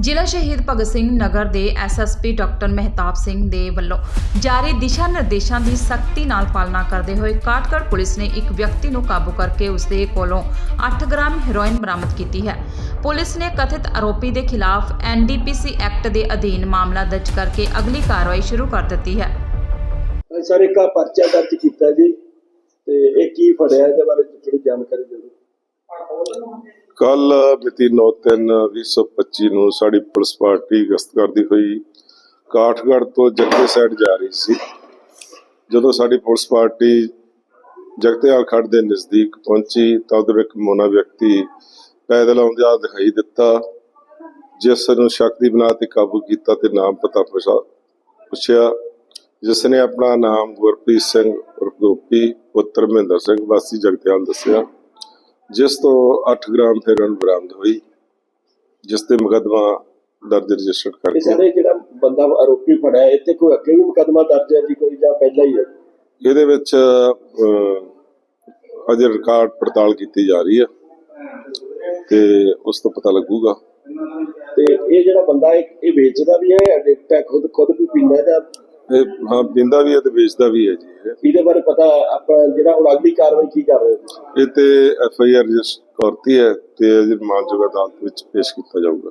ਜ਼ਿਲ੍ਹਾ ਸ਼ਹੀਦ ਭਗਤ ਸਿੰਘ ਨਗਰ ਦੇ ਐਸਐਸਪੀ ਡਾਕਟਰ ਮਹਿਤਾਬ ਸਿੰਘ ਦੇ ਵੱਲੋਂ ਜਾਰੀ ਦਿਸ਼ਾ ਨਿਰਦੇਸ਼ਾਂ ਦੀ ਸਖਤੀ ਨਾਲ ਪਾਲਣਾ ਕਰਦੇ ਹੋਏ ਕਾਟਗੜ ਪੁਲਿਸ ਨੇ ਇੱਕ ਵਿਅਕਤੀ ਨੂੰ ਕਾਬੂ ਕਰਕੇ ਉਸ ਦੇ ਕੋਲੋਂ 8 ਗ੍ਰਾਮ ਹੈਰੋਇਨ ਬਰਾਮਦ ਕੀਤੀ ਹੈ। ਪੁਲਿਸ ਨੇ ਕਥਿਤ ਆਰੋਪੀ ਦੇ ਖਿਲਾਫ ਐਨਡੀਪੀਸੀ ਐਕਟ ਦੇ ਅਧੀਨ ਮਾਮਲਾ ਦਰਜ ਕਰਕੇ ਅਗਲੀ ਕਾਰਵਾਈ ਸ਼ੁਰੂ ਕਰ ਦਿੱਤੀ ਹੈ। ਸਰ, ਇੱਕ ਪਰਚਾ ਦਰਜ ਕੀਤਾ ਜੀ ਤੇ ਇਹ ਕੀ ਫੜਿਆ ਇਹਦੇ ਬਾਰੇ ਥੋੜੀ ਜਾਣਕਾਰੀ ਦਿਓ। ਕੱਲ ਮਿਤੀ 9/3/2025 ਨੂੰ ਸਾਡੀ ਪੁਲਿਸ ਪਾਰਟੀ ਗਸ਼ਤ ਕਰਦੀ ਹੋਈ ਕਾਠਗੜ੍ਹ ਤੋਂ ਜਗਤੇ ਸਾਈਡ ਜਾ ਰਹੀ ਸੀ। ਜਦੋਂ ਸਾਡੀ ਪੁਲਿਸ ਪਾਰਟੀ ਜਗਤੇਵਾਲ ਖੱਡ ਦੇ ਨਜ਼ਦੀਕ ਪਹੁੰਚੀ ਤਾਂ ਉਧਰ ਇੱਕ ਮੋਨਾ ਵਿਅਕਤੀ ਪੈਦਲ ਆਉਂਦਿਆ ਦਿਖਾਈ ਦਿੱਤਾ, ਜਿਸ ਨੂੰ ਸ਼ੱਕ ਦੀ ਬਣਾ ਤੇ ਕਾਬੂ ਕੀਤਾ ਤੇ ਨਾਮ ਪਤਾ ਪੁੱਛਾ- ਪੁੱਛਿਆ, ਜਿਸ ਨੇ ਆਪਣਾ ਨਾਮ ਗੁਰਪ੍ਰੀਤ ਸਿੰਘ ਉਰਫ ਗੋਪੀ, ਪੁੱਤਰ ਮਹਿੰਦਰ ਸਿੰਘ ਵਾਸੀ ਜਗਤੇਵਾਲ ਦੱਸਿਆ। ਜਿਸ ਤੋਂ 8 ਗ੍ਰਾਮ ਹੈਰੋਇਨ ਬਰਾਮਦ ਹੋਈ ਜਿਸ ਤੇ ਮੁਕੱਦਮਾ ਦਰਜ ਰਜਿਸਟਰ ਕਰਕੇ ਸਰ ਜਿਹੜਾ ਬੰਦਾ ਆਰੋਪੀ ਫੜਿਆ ਤੇ ਕੋਈ ਅੱਗੇ ਵੀ ਮੁਕੱਦਮਾ ਦਰਜ ਹੈ ਜੀ ਕੋਈ ਜਾਂ ਪਹਿਲਾਂ ਹੀ ਹੈ? ਇਹਦੇ ਵਿੱਚ ਅਜੇ ਰਿਕਾਰਡ ਪੜਤਾਲ ਕੀਤੀ ਜਾ ਰਹੀ ਹੈ ਤੇ ਉਸ ਤੋਂ ਪਤਾ ਲੱਗੂਗਾ। ਤੇ ਇਹ ਜਿਹੜਾ ਬੰਦਾ ਇਹ ਵੇਚਦਾ ਵੀ ਹੈ ਐਡਿਕਟ ਹੈ ਖੁਦ ਖੁਦ ਵੀ ਪੀਂਦਾ ਹੈ ਤਾਂ ਇਹ ਹਾਂ ਪਿੰਦਾ ਵੀ ਹੈ ਤੇ ਵੇਚਦਾ ਵੀ ਹੈ ਜੀ। ਇਹਦੇ ਬਾਰੇ ਪਤਾ ਆਪਾਂ ਜਿਹੜਾ ਹੁਣ ਅਗਲੀ ਕਾਰਵਾਈ ਕੀ ਕਰ ਰਹੇ ਹੋ ਇਹ ਤੇ ਐਫ ਆਈ ਆਰ ਰਜਿਸਟਰ ਕਰਤੀ ਹੈ ਤੇ ਅਜੇ ਮਾਨਯੋਗ ਅਦਾਲਤ ਵਿੱਚ ਪੇਸ਼ ਕੀਤਾ ਜਾਊਗਾ।